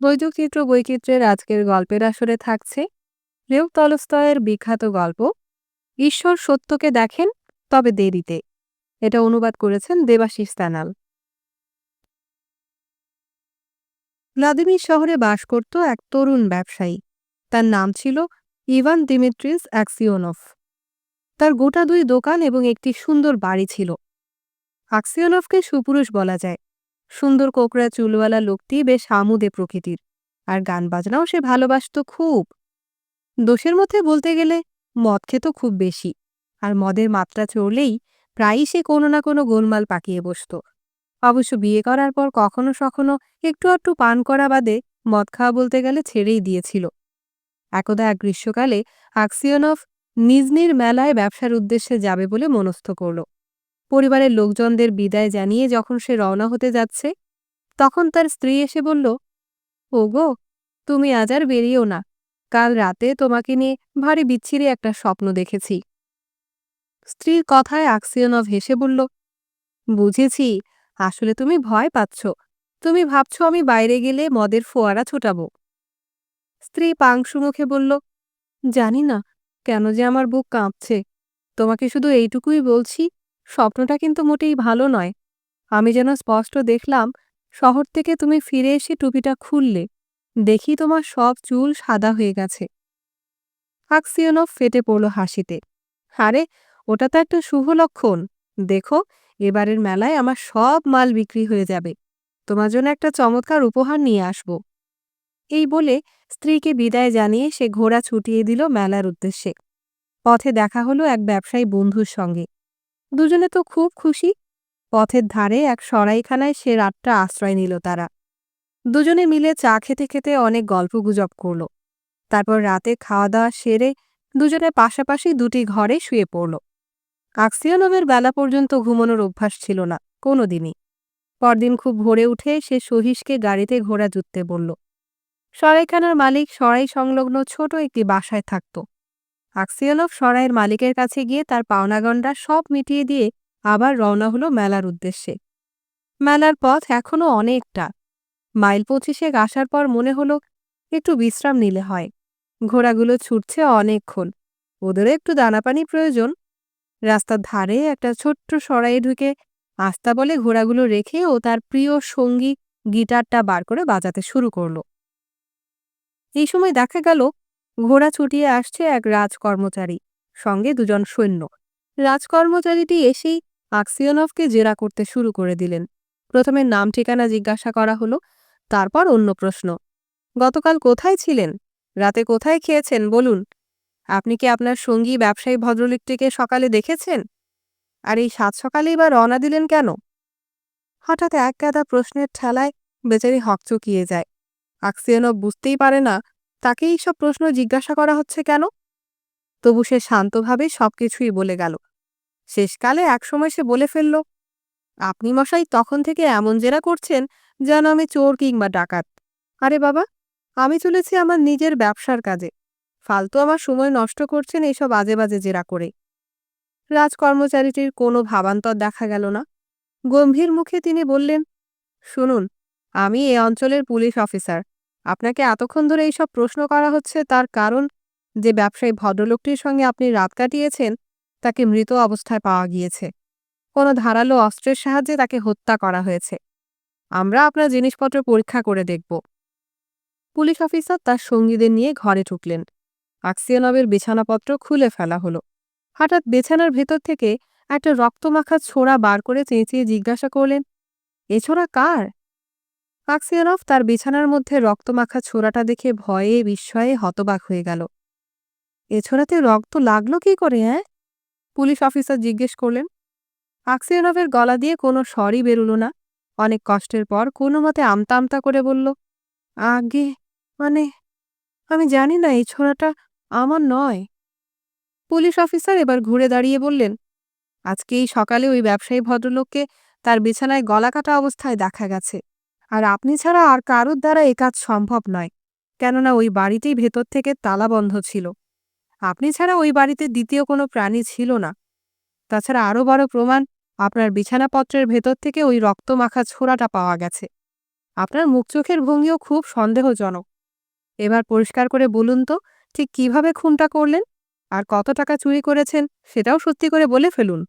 বৈযোগচিত্র বৈচিত্র্যের আজকের গল্পের আসরে থাকছে লেও তলস্তয়ের বিখ্যাত গল্প, ঈশ্বর সত্যকে দেখেন, তবে দেরিতে। এটা অনুবাদ করেছেন দেবাশিস তানাল ভ্লাদিমির শহরে বাস করত এক তরুণ ব্যবসায়ী। তার নাম ছিল ইভান দিমিত্রিস অ্যাক্সিওনফ। তার গোটা দুই দোকান এবং একটি সুন্দর বাড়ি ছিল। আকসিওনফকে সুপুরুষ বলা যায়। সুন্দর কোকড়া চুলওয়ালা লোকটি বেশ আমুদে প্রকৃতির, আর গান বাজনাও সে ভালোবাসত খুব। দোষের মধ্যে বলতে গেলে, মদ খেত খুব বেশি, আর মদের মাত্রা চড়লেই প্রায়ই সে কোনো না কোনো গোলমাল পাকিয়ে বসত। অবশ্য বিয়ে করার পর কখনো সখনো একটু একটু পান করা বাদে মদ খাওয়া বলতে গেলে ছেড়েই দিয়েছিল। একদা এক গ্রীষ্মকালে আকসিয়নফ নিজনির মেলায় ব্যবসার উদ্দেশ্যে যাবে বলে মনস্থ করল। পরিবারের লোকজনদের বিদায় জানিয়ে যখন সে রওনা হতে যাচ্ছে, তখন তার স্ত্রী এসে বলল, ওগো, তুমি আজ আর বেরিয়েও না। কাল রাতে তোমাকে নিয়ে ভারী বিচ্ছিরি একটা স্বপ্ন দেখেছি স্ত্রীর কথায় আকসিয়নভ হেসে বলল, বুঝেছি, আসলে তুমি ভয় পাচ্ছ। তুমি ভাবছ আমি বাইরে গেলে মদের ফোয়ারা ছোটাবো স্ত্রী পাংশু মুখে বলল, জানি না, কেন যে আমার বুক কাঁপছে। তোমাকে শুধু এইটুকুই বলছি স্বপ্নটা কিন্তু মোটেই ভালো নয়। আমি যেন স্পষ্ট দেখলাম, শহর থেকে তুমি ফিরে এসে টুপিটা খুললে। দেখি তোমার সব চুল সাদা হয়ে গেছে। আকসিয়নভ ফেটে পড়ল হাসিতে। আরে, ওটা তো একটা শুভ লক্ষণ। দেখো, এবারের মেলায় আমার সব মাল বিক্রি হয়ে যাবে। তোমার জন্য একটা চমৎকার উপহার নিয়ে আসব। এই বলে স্ত্রীকে বিদায় জানিয়ে সে ঘোড়া ছুটিয়ে দিল মেলার উদ্দেশ্যে। পথে দেখা হলো এক ব্যবসায়ী বন্ধুর সঙ্গে। দুজনে তো খুব খুশি। পথের ধারে এক সরাইখানায় সে রাতটা আশ্রয় নিল তারা। দুজনে মিলে চা খেতে খেতে অনেক গল্পগুজব করল। তারপর রাতে খাওয়া দাওয়া সেরে দুজনে পাশাপাশি দুটি ঘরে শুয়ে পড়ল। আকসিয়ানবের বেলা পর্যন্ত ঘুমানোর অভ্যাস ছিল না কোনো দিনই পরদিন খুব ভোরে উঠে সে সহিসকে গাড়িতে ঘোড়া জুততে বলল, সরাইখানার মালিক সরাই সংলগ্ন ছোট একটি বাসায় থাকত। আকসিয়ানভ সরাইয়ের মালিকের কাছে গিয়ে তার পাওনাগণ্ডা সব মিটিয়ে দিয়ে আবার রওনা হলো মেলার উদ্দেশ্যে। মেলার পথ এখনও অনেকটা। মাইল পঁচিশেক আসার পর মনে হলো একটু বিশ্রাম নিলে হয়। ঘোড়াগুলো ছুটছে অনেকক্ষণ। ওদেরও একটু দানাপানি প্রয়োজন। রাস্তার ধারে একটা ছোট্ট সরাইয়ে ঢুকে আস্তা বলে ঘোড়াগুলো রেখে ও তার প্রিয় সঙ্গী গিটারটা বার করে বাজাতে শুরু করল। এই সময় দেখা গেল ঘোড়া ছুটিয়ে আসছে এক রাজকর্মচারী, সঙ্গে দুজন সৈন্য। রাজকর্মচারীটি এসেই আকসিয়নভকে জেরা করতে শুরু করে দিলেন। প্রথমে নাম ঠিকানা জিজ্ঞাসা করা হলো, তারপর অন্য প্রশ্ন। গতকাল কোথায় ছিলেন? রাতে কোথায় খেয়েছেন? বলুন। আপনি কি আপনার সঙ্গী ব্যবসায়ী ভদ্রলোকটিকে সকালে দেখেছেন? আর এই সাত সকালেই বা রওনা দিলেন কেন? হঠাৎ এক গাদা প্রশ্নের ঠেলায় বেচারি হকচকিয়ে যায়। আকসিয়ানব বুঝতেই পারে না তাকে এইসব প্রশ্ন জিজ্ঞাসা করা হচ্ছে কেন? তবু সে শান্তভাবে সবকিছুই বলে গেল। শেষকালে একসময় সে বলে ফেলল, আপনি মশাই তখন থেকে এমন জেরা করছেন যেন আমি চোর কিংবা ডাকাত। আরে বাবা, আমি চলেছি আমার নিজের ব্যবসার কাজে। ফালতু আমার সময় নষ্ট করছেন এইসব আজে বাজে জেরা করে। রাজকর্মচারীটির কোনো ভাবান্তর দেখা গেল না। গম্ভীর মুখে তিনি বললেন, শুনুন, আমি এ অঞ্চলের পুলিশ অফিসার। আপনাকে এতক্ষণ ধরে এইসব প্রশ্ন করা হচ্ছে তার কারণ যে ব্যবসায়ী ভদ্রলোকটির সঙ্গে আপনি রাত কাটিয়েছেন, তাকে মৃত অবস্থায় পাওয়া গিয়েছে। কোনো ধারালো অস্ত্রের সাহায্যে তাকে হত্যা করা হয়েছে। আমরা আপনার জিনিসপত্র পরীক্ষা করে দেখব। পুলিশ অফিসার তার সঙ্গীদের নিয়ে ঘরে ঢুকলেন। আকসিয়ানবের বিছানাপত্র খুলে ফেলা হলো। হঠাৎ বিছানার ভেতর থেকে একটা রক্তমাখা ছোড়া বার করে চেঁচিয়ে জিজ্ঞাসা করলেন, এ ছোড়া কার? আকসিয়ানভ তার বিছানার মধ্যে রক্তমাখা ছোড়াটা দেখে ভয়ে বিস্ময়ে হতবাক হয়ে গেল। এ ছোড়াতে রক্ত লাগল কি করে হ্যাঁ পুলিশ অফিসার জিজ্ঞেস করলেন। আকসিয়ানভের গলা দিয়ে কোনো স্বরই বেরুল না। অনেক কষ্টের পর কোনো মতে আমতা আমতা করে বলল, আগে মানে আমি জানি না এই ছোড়াটা আমার নয়। পুলিশ অফিসার এবার ঘুরে দাঁড়িয়ে বললেন আজকে এই সকালে ওই ব্যবসায়ী ভদ্রলোককে তার বিছানায় গলা কাটা অবস্থায় দেখা গেছে। আর আপনি ছাড়া আর কারোর দ্বারা এ কাজ সম্ভব নয়। কেননা ওই বাড়িটি ভেতর থেকে তালা বন্ধ ছিল। আপনি ছাড়া ওই বাড়িতে দ্বিতীয় কোনো প্রাণী ছিল না। তাছাড়া আরও বড় প্রমাণ, আপনার বিছানাপত্রের ভেতর থেকে ওই রক্তমাখা ছোড়াটা পাওয়া গেছে। আপনার মুখ চোখের ভঙ্গিও খুব সন্দেহজনক। এবার পরিষ্কার করে বলুন তো, ঠিক কীভাবে খুনটা করলেন? আর কত টাকা চুরি করেছেন, সেটাও সত্যি করে বলে ফেলুন।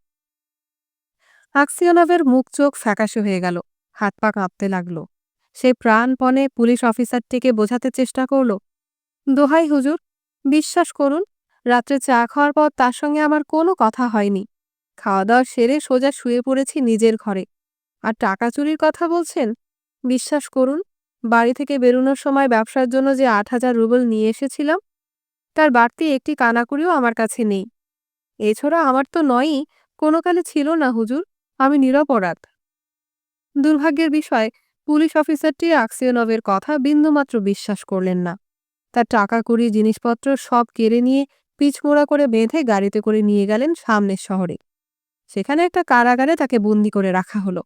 আকসিয়নভের মুখ চোখ ফ্যাকাশে হয়ে গেল। হাত পা কাঁপতে লাগল। সে প্রাণপণে পুলিশ অফিসারটিকে বোঝাতে চেষ্টা করল, দোহাই হুজুর, বিশ্বাস করুন, রাত্রে চা খাওয়ার পর তার সঙ্গে আমার কোনো কথা হয়নি। খাওয়া দাওয়া সেরে সোজা শুয়ে পড়েছি নিজের ঘরে। আর টাকা চুরির কথা বলছেন? বিশ্বাস করুন, বাড়ি থেকে বেরোনোর সময় ব্যবসার জন্য যে আট হাজার রুবেল নিয়ে এসেছিলাম, তার বাড়তি একটি কানাকুড়িও আমার কাছে নেই। এছাড়া আমার তো নয়ই কোনো কালে ছিল না হুজুর, আমি নিরপরাধ। দুর্ভাগ্যের বিষয়, পুলিশ অফিসারটি আকসিয়নভের কথা বিন্দুমাত্র বিশ্বাস করলেন না। তার টাকা, কুড়ি, জিনিসপত্র সব কেড়ে নিয়ে পিছমোড়া করে বেঁধে গাড়িতে করে নিয়ে গেলেন সামনের শহরে। সেখানে একটা কারাগারে তাকে বন্দি করে রাখা হলো।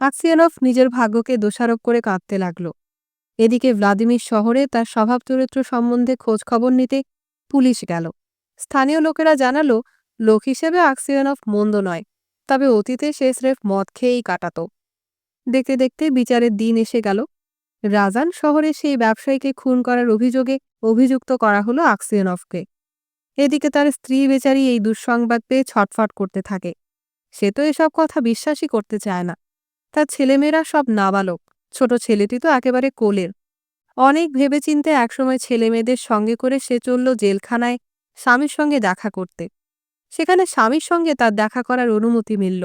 আকসিয়ানভ নিজের ভাগ্যকে দোষারোপ করে কাঁদতে লাগল। এদিকে ভ্লাদিমির শহরে তার স্বভাব চরিত্র সম্বন্ধে খোঁজ খবর নিতে পুলিশ গেল। স্থানীয় লোকেরা জানালো, লোক হিসেবে আকসিয়ানভ মন্দ নয়, তবে অতীতে সে স্রেফ মদ খেয়েই কাটাত। দেখতে দেখতে বিচারের দিন এসে গেল। রাজান শহরে সেই ব্যবসায়ীকে খুন করার অভিযোগে অভিযুক্ত করা হলো আকসিয়ানভকে এদিকে তার স্ত্রী বেচারি এই দুঃসংবাদ পেয়ে ছটফট করতে থাকে। সে তো এসব কথা বিশ্বাসই করতে চায় না। তার ছেলেমেয়েরা সব নাবালক। ছোট ছেলেটি তো একেবারে কোলের। অনেক ভেবেচিন্তে একসময় ছেলেমেয়েদের সঙ্গে করে সে চলল জেলখানায় স্বামীর সঙ্গে দেখা করতে। সেখানে স্বামীর সঙ্গে তার দেখা করার অনুমতি মিলল।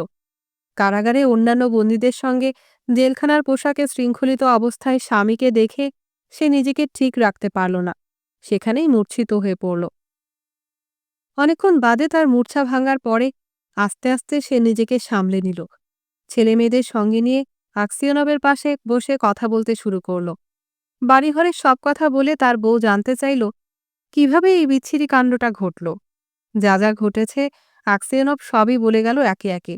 কারাগারে অন্যান্য বন্দীদের সঙ্গে জেলখানার পোশাকে শৃঙ্খলিত অবস্থায় স্বামীকে দেখে সে নিজেকে ঠিক রাখতে পারল না। সেখানেই মূর্ছিত হয়ে পড়ল। অনেকক্ষণ বাদে তার মূর্ছা ভাঙার পরে আস্তে আস্তে সে নিজেকে সামলে নিল। ছেলে মেয়েদের সঙ্গে নিয়ে আকসিয়নবের পাশে বসে কথা বলতে শুরু করল। বাড়িঘরের সব কথা বলে তার বউ জানতে চাইল, কীভাবে এই বিচ্ছিরি কাণ্ডটা ঘটল? যা যা ঘটেছে, আকসিয়নব সবই বলে গেল একে একে।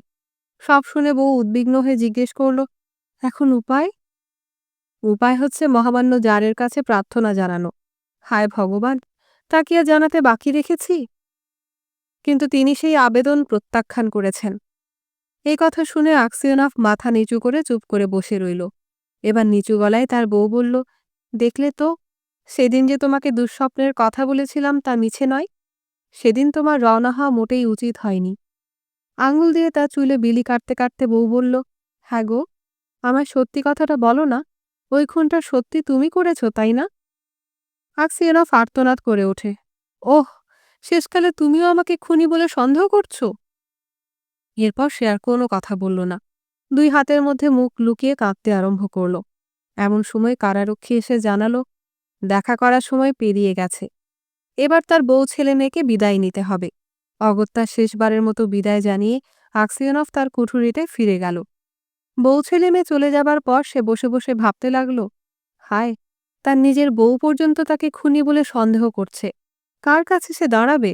সব শুনে বউ উদ্বিগ্ন হয়ে জিজ্ঞেস করল, এখন উপায়? উপায় হচ্ছে মহামান্য জারের কাছে প্রার্থনা জানানো। হায় ভগবান তা কি আর জানাতে বাকি রেখেছি? কিন্তু তিনি সেই আবেদন প্রত্যাখ্যান করেছেন। এই কথা শুনে আকসিয়নাফ মাথা নিচু করে চুপ করে বসে রইল। এবার নিচু গলায় তার বউ বলল, দেখলে তো, সেদিন যে তোমাকে দুঃস্বপ্নের কথা বলেছিলাম তা মিছে নয়। সেদিন তোমার রওনা হওয়া মোটেই উচিত হয়নি। আঙুল দিয়ে তার চুলে বিলি কাটতে কাটতে বউ বলল হ্যাঁ গো আমার সত্যি কথাটা বলো না, ওই খুনটা সত্যি তুমি করেছ, তাই না? আকসিয়ানফ আর্তনাদ করে ওঠে, ওহ, শেষকালে তুমিও আমাকে খুনি বলে সন্দেহ করছ? এরপর সে আর কোনো কথা বলল না, দুই হাতের মধ্যে মুখ লুকিয়ে কাঁদতে আরম্ভ করল। এমন সময় কারারক্ষী এসে জানালো, দেখা করার সময় পেরিয়ে গেছে, এবার তার বউ ছেলে মেয়েকে বিদায় নিতে হবে। অগত্যা শেষবারের মতো বিদায় জানিয়ে আকসিয়নফ তার কুঠুরিতে ফিরে গেল। বউ ছেলে মেয়ে চলে যাবার পর সে বসে বসে ভাবতে লাগল, হায়, তার নিজের বউ পর্যন্ত তাকে খুনি বলে সন্দেহ করছে। কার কাছে সে দাঁড়াবে?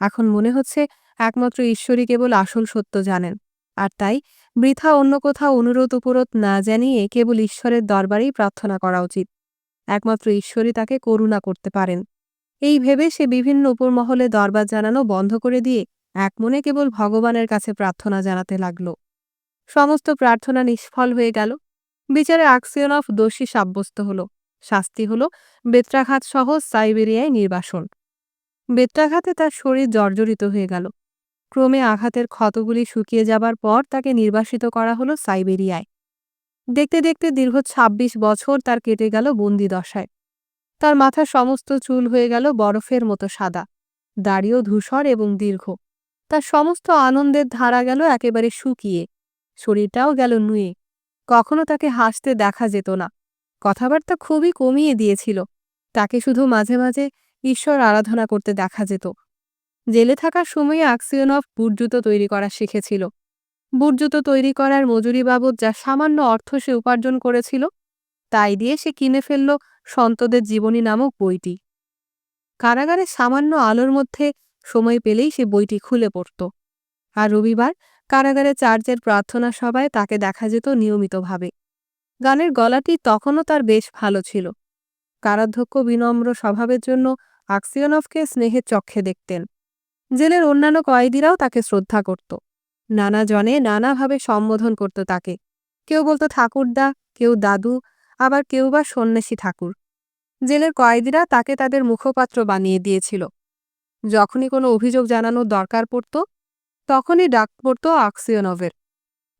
এখন মনে হচ্ছে একমাত্র ঈশ্বরই কেবল আসল সত্য জানেন, আর তাই বৃথা অন্য কোথাও অনুরোধ উপরোধ না জানিয়ে কেবল ঈশ্বরের দরবারেই প্রার্থনা করা উচিত। একমাত্র ঈশ্বরই তাকে করুণা করতে পারেন। এই ভেবে সে বিভিন্ন উপরমহলে দরবার জানানো বন্ধ করে দিয়ে একমনে কেবল ভগবানের কাছে প্রার্থনা জানাতে লাগল। সমস্ত প্রার্থনা নিষ্ফল হয়ে গেল। বিচারে আকসিয়নফ দোষী সাব্যস্ত হল। শাস্তি হল বেত্রাঘাত সহ সাইবেরিয়ায় নির্বাসন। বেত্রাঘাতে তার শরীর জর্জরিত হয়ে গেল। ক্রমে আঘাতের ক্ষতগুলি শুকিয়ে যাবার পর তাকে নির্বাসিত করা হলো সাইবেরিয়ায়। দেখতে দেখতে দীর্ঘ ২৬ বছর তার কেটে গেল বন্দি দশায় তার মাথার সমস্ত চুল হয়ে গেল বরফের মতো সাদা। দাড়িও ধূসর এবং দীর্ঘ। তার সমস্ত আনন্দের ধারা গেল একেবারে শুকিয়ে। শরীরটাও গেল নুয়ে। কখনো তাকে হাসতে দেখা যেত না। কথাবার্তা খুবই কমিয়ে দিয়েছিল। তাকে শুধু মাঝে মাঝে ঈশ্বর আরাধনা করতে দেখা যেত। জেলে থাকার সময়ে আকসিয়নভ বুটজুতো তৈরি করা শিখেছিল। বুটজুতো তৈরি করার মজুরি বাবদ যা সামান্য অর্থ সে উপার্জন করেছিল তাই দিয়ে সে কিনে ফেলল সন্তদের জীবনী নামক বইটি। কারাগারে সামান্য আলোর মধ্যে সময় পেলেই সে বইটি খুলে পড়ত। আর রবিবার কারাগারে চার্চের প্রার্থনা সভায় তাকে দেখা যেত নিয়মিতভাবে। গানের গলাটি তখনও তার বেশ ভালো ছিল। কারাধ্যক্ষ বিনম্র স্বভাবের জন্য আকসিয়নভকে স্নেহের চক্ষে দেখতেন। জেলের অন্যান্য কয়েদিরাও তাকে শ্রদ্ধা করত। নানা জনে নানাভাবে সম্বোধন করত তাকে। কেউ বলতো ঠাকুরদা, কেউ দাদু আবার কেউ বা সন্ন্যাসী ঠাকুর। জেলের কয়েদিরা তাকে তাদের মুখপাত্র বানিয়ে দিয়েছিল। যখনই কোনো অভিযোগ জানানোর দরকার পড়ত, তখনই ডাক পড়ত আকসিয়নভের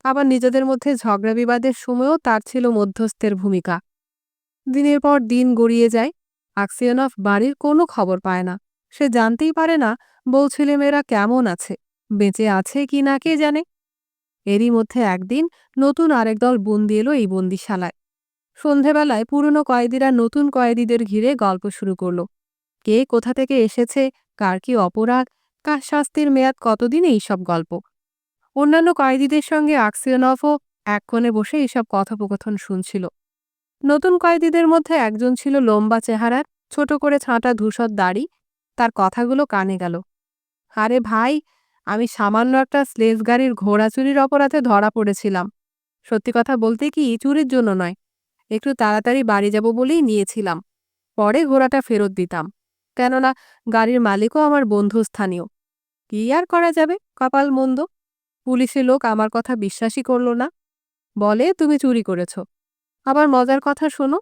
আবার নিজেদের মধ্যে ঝগড়া বিবাদের সময়ও তার ছিল মধ্যস্থের ভূমিকা। দিনের পর দিন গড়িয়ে যায় আকসিয়নভ বাড়ির কোনো খবর পায় না। সে জানতেই পারে না, বউ ছেলেমেয়েরা কেমন আছে, বেঁচে আছে কি না কে জানে? এরই মধ্যে একদিন নতুন আরেক দল বন্দি এলো এই বন্দিশালায়। সন্ধেবেলায় পুরনো কয়েদিরা নতুন কয়েদিদের ঘিরে গল্প শুরু করল। কে কোথা থেকে এসেছে? কার কি অপরাধ? কার শাস্তির মেয়াদ কতদিন এইসব গল্প? অন্যান্য কয়েদিদের সঙ্গে আকসিয়নফও এক কোণে বসে এইসব কথোপকথন শুনছিল। নতুন কয়েদিদের মধ্যে একজন ছিল লম্বা চেহারার, ছোট করে ছাঁটা ধূসর দাড়ি, তার কথাগুলো কানে গেল। আরে ভাই, আমি সামান্য একটা স্লেজ গাড়ির ঘোড়া চুরির অপরাধে ধরা পড়েছিলাম। সত্যি কথা বলতে কি, চুরির জন্য নয়। একটু তাড়াতাড়ি বাড়ি যাব বলেই নিয়েছিলাম। পরে ঘোড়াটা ফেরত দিতাম। কেননা গাড়ির মালিকও আমার বন্ধু স্থানীয় কি আর করা যাবে, কপাল মন্দ। পুলিশের লোক আমার কথা বিশ্বাসই করল না। বলে, তুমি চুরি করেছ। আবার মজার কথা শোনো,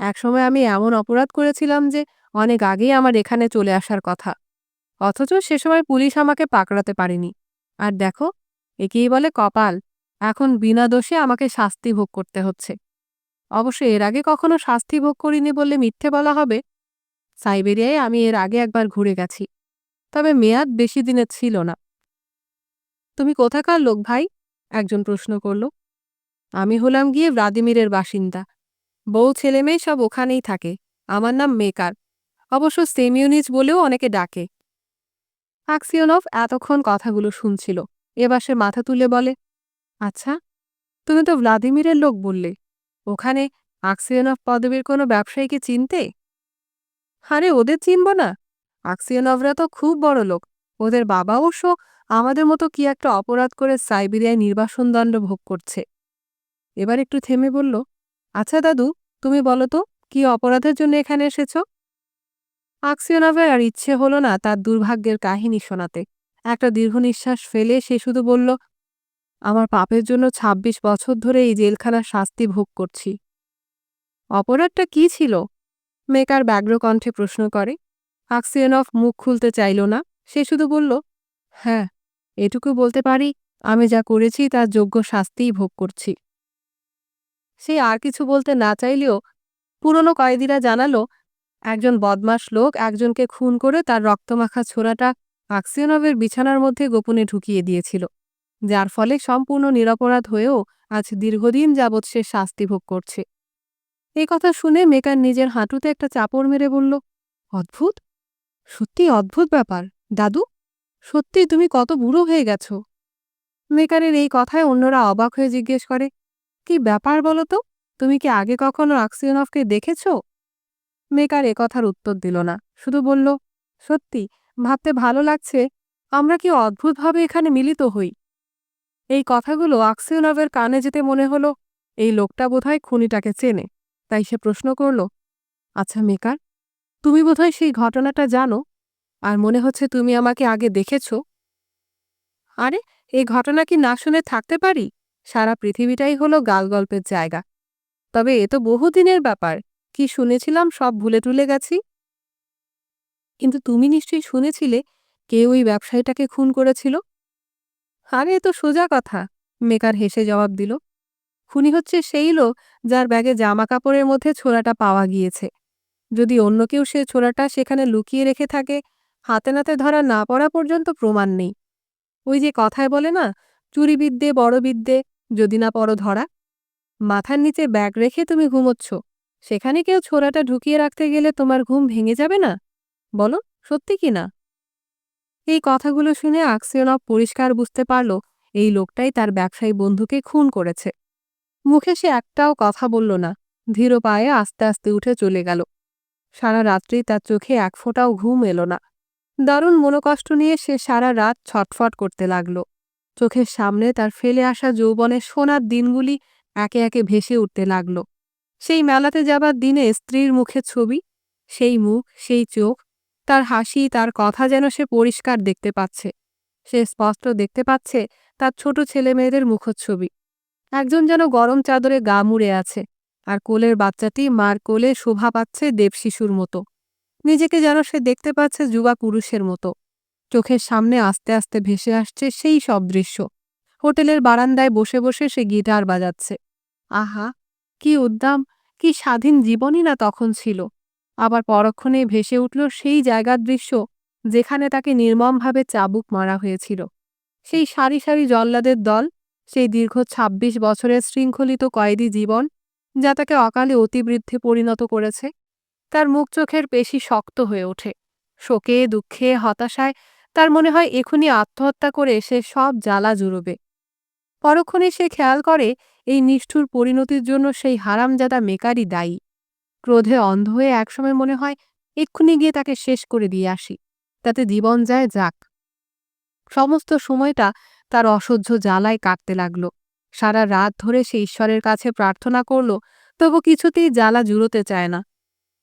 একসময় আমি এমন অপরাধ করেছিলাম যে অনেক আগেই আমার এখানে চলে আসার কথা। অথচ সে সময় পুলিশ আমাকে পাকড়াতে পারেনি। আর দেখো, একেই বলে কপাল। এখন বিনা দোষে আমাকে শাস্তি ভোগ করতে হচ্ছে। অবশ্য এর আগে কখনো শাস্তি ভোগ করিনি বললে মিথ্যে বলা হবে? সাইবেরিয়ায় আমি এর আগে একবার ঘুরে গেছি। তবে মেয়াদ বেশি দিনের ছিল না। তুমি কোথাকার লোক ভাই? একজন প্রশ্ন করল। আমি হলাম গিয়ে ভ্লাদিমিরের বাসিন্দা। বউ ছেলে মেয়ে সব ওখানেই থাকে। আমার নাম মেকার। অবশ্য সেমিউনিজ বলেও অনেকে ডাকে। আকসিয়নভ এতক্ষণ কথাগুলো শুনছিল। এবার সে মাথা তুলে বলে আচ্ছা তুমি তো ভ্লাদিমিরের লোক বললে। ওখানে আকসিয়নভ পদবীর কোনো ব্যবসায়ীকে চিনতে? আরে, ওদের চিনব না। আকসিয়নভরা তো খুব বড় লোক। ওদের বাবা অবশ্য আমাদের মতো কি একটা অপরাধ করে সাইবেরিয়ায় নির্বাসন দণ্ড ভোগ করছে। এবার একটু থেমে বলল আচ্ছা দাদু, তুমি বলো তো, কি অপরাধের জন্য এখানে এসেছ? আকসিয়নভের আর ইচ্ছে হলো না তার দুর্ভাগ্যের কাহিনী শোনাতে। একটা দীর্ঘ নিঃশ্বাস ফেলে সে শুধু বলল আমার পাপের জন্য ২৬ বছর ধরে এই জেলখানার শাস্তি ভোগ করছি। অপরাধটা কি ছিল? মেকার ব্যগ্র কণ্ঠে প্রশ্ন করে। আকসিয়নফ মুখ খুলতে চাইল না, সে শুধু বলল হ্যাঁ এটুকু বলতে পারি, আমি যা করেছি তার যোগ্য শাস্তিই ভোগ করছি। সে আর কিছু বলতে না চাইলেও পুরনো কয়েদিরা জানালো, একজন বদমাস লোক একজনকে খুন করে তার রক্তমাখা ছোড়াটা আকসিয়নভের বিছানার মধ্যে গোপনে ঢুকিয়ে দিয়েছিল। যার ফলে সম্পূর্ণ নিরপরাধ হয়েও আজ দীর্ঘদিন যাবৎ সে শাস্তি ভোগ করছে। এই কথা শুনে মেকার নিজের হাঁটুতে একটা চাপড় মেরে বলল, অদ্ভুত! সত্যি অদ্ভুত ব্যাপার। দাদু, সত্যি তুমি কত বুড়ো হয়ে গেছ? মেকারের এই কথায় অন্যরা অবাক হয়ে জিজ্ঞেস করে, কি ব্যাপার বলো তো? তুমি কি আগে কখনো আকসিয়নফকে দেখেছ? মেকার এ কথার উত্তর দিল না, শুধু বলল, সত্যি, ভাবতে ভালো লাগছে। আমরা কি অদ্ভুতভাবে এখানে মিলিত হই? এই কথাগুলো আকসিয়নভের কানে যেতে মনে হলো। এই লোকটা বোধহয় খুনিটাকে চেনে, তাই সে প্রশ্ন করল আচ্ছা মেকার, তুমি বোধহয় সেই ঘটনাটা জানো? আর মনে হচ্ছে তুমি আমাকে আগে দেখেছ? আরে এই ঘটনা কি না শুনে থাকতে পারি? সারা পৃথিবীটাই হলো গালগল্পের জায়গা। তবে এ তো বহুদিনের ব্যাপার, কি শুনেছিলাম সব ভুলে টুলে গেছি? কিন্তু তুমি নিশ্চয়ই শুনেছিলে, কে ওই ব্যবসায়ীটাকে খুন করেছিল? আরে, এ তো সোজা কথা। মেকার হেসে জবাব দিল, খুনি হচ্ছে সেই লোক যার ব্যাগে জামা কাপড়ের মধ্যে ছোড়াটা পাওয়া গিয়েছে। যদি অন্য কেউ সে ছোড়াটা সেখানে লুকিয়ে রেখে থাকে, হাতে নাতে ধরা না পড়া পর্যন্ত প্রমাণ নেই। ওই যে কথায় বলে না চুরিবিদ্যে বড় বিদ্যে, যদি না পড়ো ধরা। মাথার নিচে ব্যাগ রেখে তুমি ঘুমোচ্ছ, সেখানে কেউ ছোড়াটা ঢুকিয়ে রাখতে গেলে তোমার ঘুম ভেঙে যাবে না? বলো, সত্যি কি না? এই কথাগুলো শুনে আকসিয়নব পরিষ্কার বুঝতে পারল এই লোকটাই তার ব্যবসায়ী বন্ধুকে খুন করেছে। মুখে সে একটাও কথা বলল না, ধীর পায়ে আস্তে আস্তে উঠে চলে গেল। সারা রাত্রি তার চোখে এক ফোঁটাও ঘুম এলো না। দারুণ মনোকষ্ট নিয়ে সে সারা রাত ছটফট করতে লাগল। চোখের সামনে তার ফেলে আসা যৌবনের সোনার দিনগুলি একে একে ভেসে উঠতে লাগল। সেই মেলাতে যাবার দিনে স্ত্রীর মুখে ছবি, সেই মুখ, সেই চোখ তার হাসি, তার কথা যেন সে পরিষ্কার দেখতে পাচ্ছে। সে স্পষ্ট দেখতে পাচ্ছে তার ছোট ছেলেমেয়েদের মুখচ্ছবি। একজন যেন গরম চাদরে গা মুড়ে আছে আর কোলের বাচ্চাটি মার কোলে শোভা পাচ্ছে দেবশিশুর মতো। নিজেকে যেন সে দেখতে পাচ্ছে যুবা পুরুষের মতো। চোখের সামনে আস্তে আস্তে ভেসে আসছে সেই সব দৃশ্য। হোটেলের বারান্দায় বসে বসে সে গিটার বাজাচ্ছে। আহা, কি উদ্দাম, কি স্বাধীন জীবনই না তখন ছিল। আবার পরক্ষণে ভেসে উঠল সেই জায়গার দৃশ্য যেখানে তাকে নির্মমভাবে চাবুক মারা হয়েছিল। সেই সারি সারি জল্লাদের দল, সেই দীর্ঘ ২৬ বছরের শৃঙ্খলিত কয়েদি জীবন যা তাকে অকালে অতিবৃদ্ধে পরিণত করেছে, তার মুখ চোখের পেশি শক্ত হয়ে ওঠে। শোকে, দুঃখে, হতাশায় তার মনে হয় এখনই আত্মহত্যা করে সে সব জ্বালা জুড়বে। পরক্ষণে সে খেয়াল করে এই নিষ্ঠুর পরিণতির জন্য সেই হারামজাদা মেকারই দায়ী। ক্রোধে অন্ধ হয়ে একসময় মনে হয়, এক্ষুনি গিয়ে তাকে শেষ করে দিয়ে আসি। তাতে জীবন যায় যাক। সমস্ত সময়টা তার অসহ্য জ্বালায় কাটতে লাগল। সারা রাত ধরে সে ঈশ্বরের কাছে প্রার্থনা করল, তবু কিছুতেই জ্বালা জুড়োতে চায় না।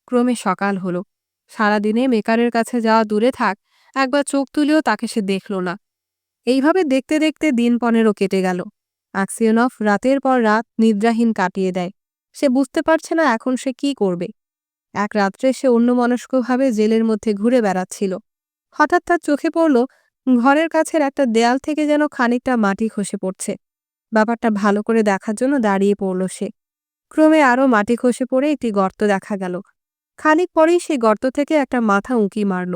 ক্রমে সকাল হলো। সারাদিনে মেকারের কাছে যাওয়া দূরে থাক, একবার চোখ তুলেও তাকে সে দেখল না। এইভাবে দেখতে দেখতে দিন পনেরো কেটে গেল। আকসিয়নফ রাতের পর রাত নিদ্রাহীন কাটিয়ে দেয়। সে বুঝতে পারছে না এখন সে কি করবে। এক রাত্রে সে অন্যমনস্কভাবে জেলের মধ্যে ঘুরে বেড়াচ্ছিল। হঠাৎ তার চোখে পড়ল, ঘরের কাছের একটা দেয়াল থেকে যেন খানিকটা মাটি খসে পড়ছে। ব্যাপারটা ভালো করে দেখার জন্য দাঁড়িয়ে পড়ল সে। ক্রমে আরও মাটি খসে পড়ে একটি গর্ত দেখা গেল। খানিক পরেই সেই গর্ত থেকে একটা মাথা উঁকি মারল।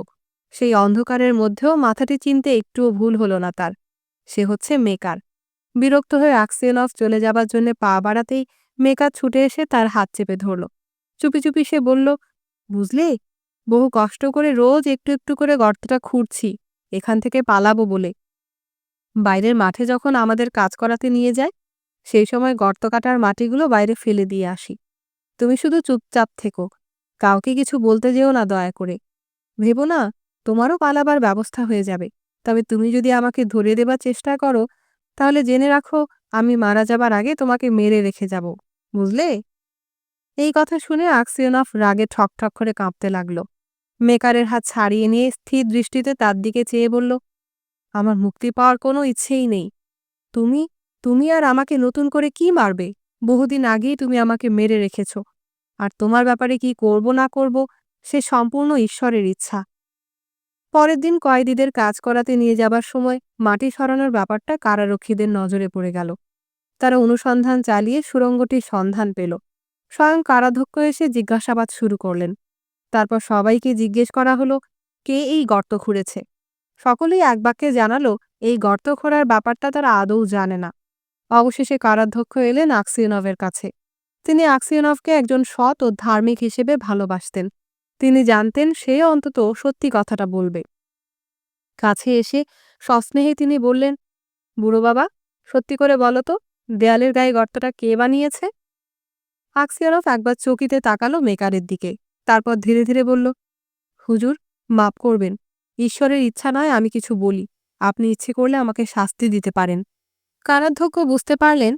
সেই অন্ধকারের মধ্যেও মাথাটি চিনতে একটুও ভুল হলো না তার। সে হচ্ছে মেকার। বিরক্ত হয়ে আকসিয়নফ চলে যাবার জন্য পা বাড়াতেই মেকার ছুটে এসে তার হাত চেপে ধরল। চুপি চুপি সে বলল, বুঝলে, বহু কষ্ট করে রোজ একটু একটু করে গর্তটা খুঁড়ছি, এখান থেকে পালাবো বলে। বাইরের মাঠে যখন আমাদের কাজ করাতে নিয়ে যায় সেই সময় গর্ত কাটার মাটিগুলো বাইরে ফেলে দিয়ে আসি। তুমি শুধু চুপচাপ থেকো, কাউকে কিছু বলতে যেও না দয়া করে। ভেবো না, তোমারও পালাবার ব্যবস্থা হয়ে যাবে। তবে তুমি যদি আমাকে ধরে দেবার চেষ্টা করো, তাহলে জেনে রাখো আমি মারা যাবার আগে তোমাকে মেরে রেখে যাব, বুঝলে? এই কথা শুনে আকসিয়নফ রাগে ঠক ঠক করে কাঁপতে লাগল। মেকারের হাত ছাড়িয়ে নিয়ে স্থির দৃষ্টিতে তার দিকে চেয়ে বলল, আমার মুক্তি পাওয়ার কোনো ইচ্ছেই নেই। তুমি তুমি আর আমাকে নতুন করে কি মারবে? বহুদিন আগেই তুমি আমাকে মেরে রেখেছ। আর তোমার ব্যাপারে কি করব না করব, সে সম্পূর্ণ ঈশ্বরের ইচ্ছা। পরের দিন কয়েদিদের কাজ করাতে নিয়ে যাবার সময় মাটি সরানোর ব্যাপারটা কারারক্ষীদের নজরে পড়ে গেল। তারা অনুসন্ধান চালিয়ে সুরঙ্গটির সন্ধান পেল। স্বয়ং কারাধ্যক্ষ এসে জিজ্ঞাসাবাদ শুরু করলেন। তারপর সবাইকে জিজ্ঞেস করা হলো, কে এই গর্ত খুঁড়েছে? সকলেই এক বাক্যে জানালো, এই গর্ত খোঁড়ার ব্যাপারটা তারা আদৌ জানে না। অবশেষে কারাধ্যক্ষ এলেন আকসিয়নভের কাছে। তিনি আকসিয়নভকে একজন সৎ ও ধার্মিক হিসেবে ভালোবাসতেন। তিনি জানতেন সে অন্তত সত্যি কথাটা বলবে। কাছে এসে সস্নেহে তিনি বললেন, বুড়ো বাবা, সত্যি করে বলো তো দেয়ালের গায়ে গর্তটা কে বানিয়েছে? আকসিয়ারফ একবার চকিতে তাকালো মেকারের দিকে, তারপর ধীরে ধীরে বলল, হুজুর, মাপ করবেন। ঈশ্বরের ইচ্ছা নয় আমি কিছু বলি। আপনি ইচ্ছে করলে আমাকে শাস্তি দিতে পারেন। কারাধ্যক্ষ বুঝতে পারলেন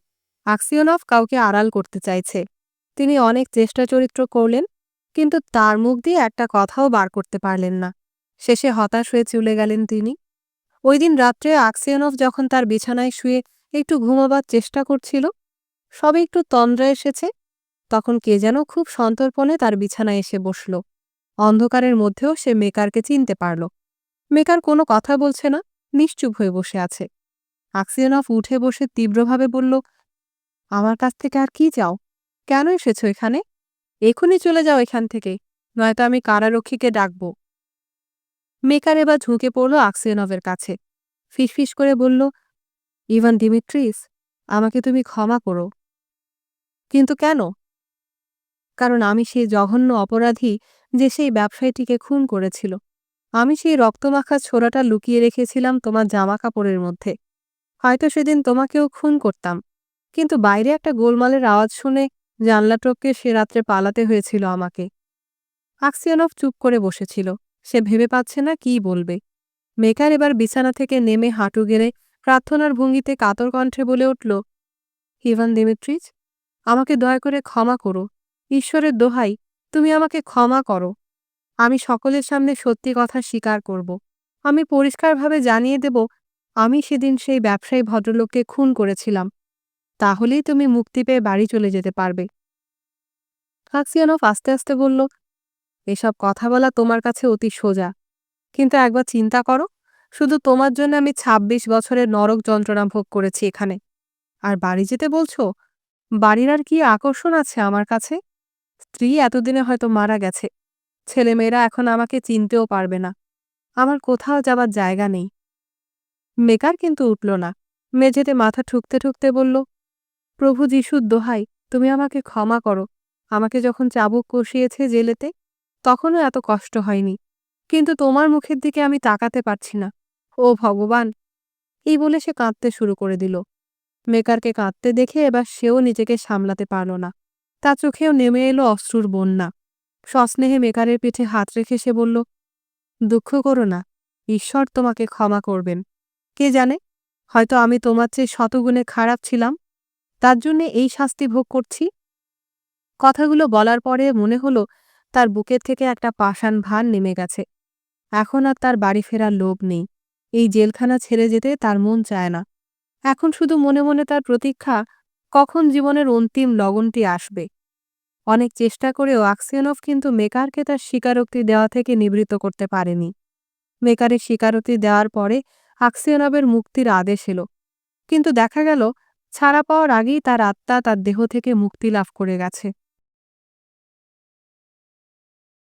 আকসিয়নফ কাউকে আড়াল করতে চাইছে। তিনি অনেক চেষ্টা চরিত্র করলেন, কিন্তু তার মুখ দিয়ে একটা কথাও বার করতে পারলেন না। শেষে হতাশ হয়ে চলে গেলেন তিনি। ওই দিন রাত্রে আকসিয়নফ যখন তার বিছানায় শুয়ে একটু ঘুমাবার চেষ্টা করছিল। সবে একটু তন্দ্রা এসেছে। তখন কে যেন খুব সন্তর্পণে তার বিছানায় এসে বসল। অন্ধকারের মধ্যেও সে মেকারকে চিনতে পারল। মেকার কোনো কথা বলছে না, নিশ্চুপ হয়ে বসে আছে। অফ উঠে বসে তীব্রভাবে বলল, আমার কাছ থেকে আর কি চাও? কেন এসেছ এখানে? এখনই চলে যাও এখান থেকে, নয়তো আমি কারারক্ষীকে ডাকব। মেকার এবার ঝুঁকে পড়ল আকসিয়নভের কাছে। ফিসফিস করে বলল ইভান ডিমিট্রিস আমাকে তুমি ক্ষমা করো। কিন্তু কেন? কারণ আমি সেই জঘন্য অপরাধী যে সেই ব্যবসায়ীটিকে খুন করেছিল। আমি সেই রক্তমাখা ছোড়াটা লুকিয়ে রেখেছিলাম তোমার জামা কাপড়ের মধ্যে। হয়তো সেদিন তোমাকেও খুন করতাম। কিন্তু বাইরে একটা গোলমালের আওয়াজ শুনে জানলা টপকে সে রাত্রে পালাতে হয়েছিল আমাকে। আকসিয়ানফ চুপ করে বসেছিল। সে ভেবে পাচ্ছে না কি বলবে। মেকার এবার বিছানা থেকে নেমে হাঁটু গেড়ে প্রার্থনার ভঙ্গিতে কাতর কণ্ঠে বলে উঠল, ইভান দিমিত্রিজ আমাকে দয়া করে ক্ষমা করো। ঈশ্বরের দোহাই, তুমি আমাকে ক্ষমা করো। আমি সকলের সামনে সত্যি কথা স্বীকার করব। আমি পরিষ্কারভাবে জানিয়ে দেব, আমি সেদিন সেই ব্যবসায়ী ভদ্রলোককে খুন করেছিলাম। তাহলেই তুমি মুক্তি পেয়ে বাড়ি চলে যেতে পারবে। আকসিয়ানফ আস্তে আস্তে বলল, এসব কথা বলা তোমার কাছে অতি সোজা। কিন্তু একবার চিন্তা করো শুধু তোমার জন্য আমি ২৬ বছরের নরক যন্ত্রণা ভোগ করেছি এখানে। আর বাড়ি যেতে বলছো? বাড়ির আর কি আকর্ষণ আছে আমার কাছে? স্ত্রী এতদিনে হয়তো মারা গেছে। ছেলেমেয়েরা এখন আমাকে চিনতেও পারবে না। আমার কোথাও যাবার জায়গা নেই। মেকার কিন্তু উঠল না। মেঝেতে মাথা ঠুকতে ঠুকতে বলল, প্রভু যিশুর দোহাই, তুমি আমাকে ক্ষমা করো। আমাকে যখন চাবুক কষিয়েছে জেলেতে, তখনও এত কষ্ট হয়নি। কিন্তু তোমার মুখের দিকে আমি তাকাতে পারছি না। ও ভগবান। এই বলে সে কাঁদতে শুরু করে দিল। মেকারকে কাঁদতে দেখে এবার সেও নিজেকে সামলাতে পারল না। তা চোখেও নেমে এলো অশ্রুর বন্যা। সস্নেহে মেকারের পিঠে হাত রেখে সে বলল, দুঃখ করো না, ঈশ্বর তোমাকে ক্ষমা করবেন। কে জানে, হয়তো আমি তোমার চেয়ে শতগুণে খারাপ ছিলাম, তার জন্য এই শাস্তি ভোগ করছি? কথাগুলো বলার পরে মনে হলো তার বুকের থেকে একটা পাষাণ ভার নেমে গেছে। এখন আর তার বাড়ি ফেরার লোভ নেই। এই জেলখানা ছেড়ে যেতে তার মন চায় না। এখন শুধু মনে মনে তার প্রতীক্ষা, কখন জীবনের অন্তিম লগনটি আসবে। অনেক চেষ্টা করেও আকসিয়ানভ কিন্তু মেকারকে তার স্বীকারোক্তি দেওয়া থেকে নিবৃত্ত করতে পারেনি। মেকারের স্বীকারোক্তি দেওয়ার পরে আকসিয়ানবের মুক্তির আদেশ এলো। কিন্তু দেখা গেল, ছাড়া পাওয়ার আগেই তার আত্মা তার দেহ থেকে মুক্তি লাভ করে গেছে।